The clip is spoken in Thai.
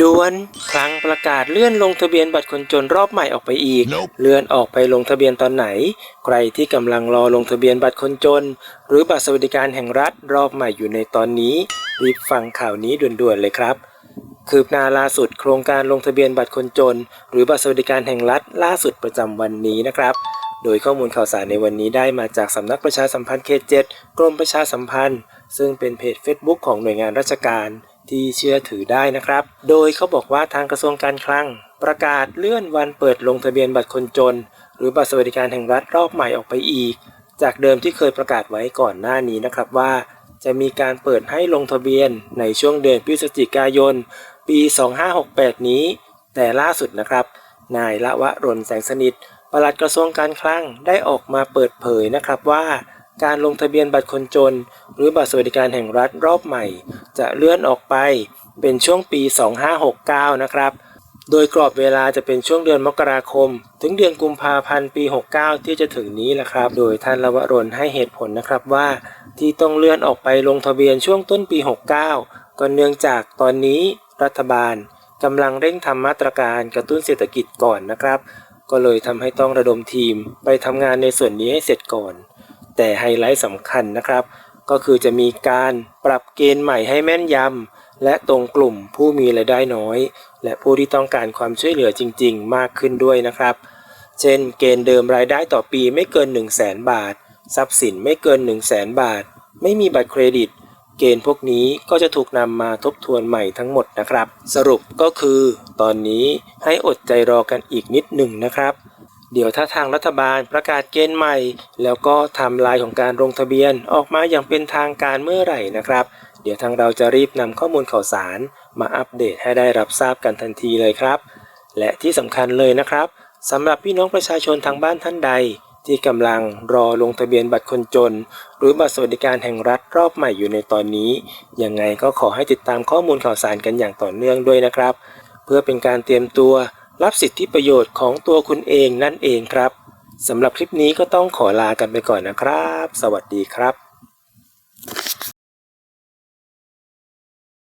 ด่วนคลังประกาศเลื่อนลงทะเบียนบัตรคนจนรอบใหม่ออกไปอีก Nope เลื่อนออกไปลงทะเบียนตอนไหน ใครที่กำลังรอลงทะเบียนบัตรคนจน หรือบัตรสวัสดิการแห่งรัฐรอบใหม่อยู่ในตอนนี้ รีบฟังข่าวนี้ด่วนๆเลยครับ คืบหน้าล่าสุดโครงการลงทะเบียนบัตรคนจน หรือบัตรสวัสดิการแห่งรัฐล่าสุดประจำวันนี้นะครับโดยข้อมูลข่าวสารในวันนี้ได้มาจากสำนักประชาสัมพันธ์เขต7กรมประชาสัมพันธ์ ซึ่งเป็นเพจ Facebook ของหน่วยงานราชการ ที่เชื่อถือได้นะครับ โดยเขาบอกว่าทางกระทรวงการคลัง ประกาศเลื่อนวันเปิดลงทะเบียนบัตรคนจน หรือบัตรสวัสดิการแห่งรัฐรอบใหม่ออกไปอีก จากเดิมที่เคยประกาศไว้ก่อนหน้านี้นะครับว่า จะมีการเปิดให้ลงทะเบียนในช่วงเดือนพฤศจิกายน ปี 2568 นี้ แต่ล่าสุดนะครับ นายละวะรนแสงสนิทปลัดกระทรวงการคลังได้ออกมาเปิดเผยนะครับว่าการลงทะเบียนบัตรคนจน หรือบัตรสวัสดิการแห่งรัฐรอบใหม่ จะเลื่อนออกไปเป็นช่วงปี 2569 นะครับ โดยกรอบเวลาจะเป็นช่วงเดือนมกราคม ถึงเดือนกุมภาพันธ์ปี 69 ที่จะถึงนี้แหละครับ โดยท่านละวะรนให้เหตุผลนะครับว่า ที่ต้องเลื่อนออกไปลงทะเบียนช่วงต้นปี 69 ก็เนื่องจากตอนนี้รัฐบาลกำลังเร่งทำมาตรการกระตุ้นเศรษฐกิจก่อนนะครับ ก็เลยทำให้ต้องระดมทีมไปทำงานในส่วนนี้ให้เสร็จก่อน แต่ไฮไลท์สำคัญนะครับ ก็คือจะมีการปรับเกณฑ์ใหม่ให้แม่นยำและตรงกลุ่มผู้มีรายได้น้อย และผู้ที่ต้องการความช่วยเหลือจริง ๆ มากขึ้นด้วยนะครับ เช่น เกณฑ์เดิมรายได้ต่อปีไม่เกิน 1 0 0 0 0แบาท ทรัพย์สินไม่เกิน 1 0 0 0 0แบาท ไม่มีบัตรเครดิต เกณฑ์พวกนี้ก็จะถูกนำมาทบทวนใหม่ทั้งหมดนะครับ สรุปก็คือ ตอนนี้ให้อดใจรอกันอีกนิดหนึ่งนะครับ เดี๋ยวถ้าทางรัฐบาลประกาศเกณฑ์ใหม่ แล้วก็ทำลายของการลงทะเบียนออกมาอย่างเป็นทางการเมื่อไหร่นะครับ เดี๋ยวทางเราจะรีบนำข้อมูลข่าวสาร มาอัปเดตให้ได้รับทราบกันทันทีเลยครับ และที่สำคัญเลยนะครับสำหรับพี่น้องประชาชนทางบ้านท่านใด ที่กำลังรอลงทะเบียนบัตรคนจน หรือบัตรสวัสดิการแห่งรัฐรอบใหม่อยู่ในตอนนี้ยังไงก็ขอให้ติดตามข้อมูลข่าวสารกันอย่างต่อเนื่องด้วยนะครับ เพื่อเป็นการเตรียมตัว รับสิทธิประโยชน์ของตัวคุณเองนั่นเองครับสำหรับคลิปนี้ก็ต้องขอลากันไปก่อนนะครับ สวัสดีครับ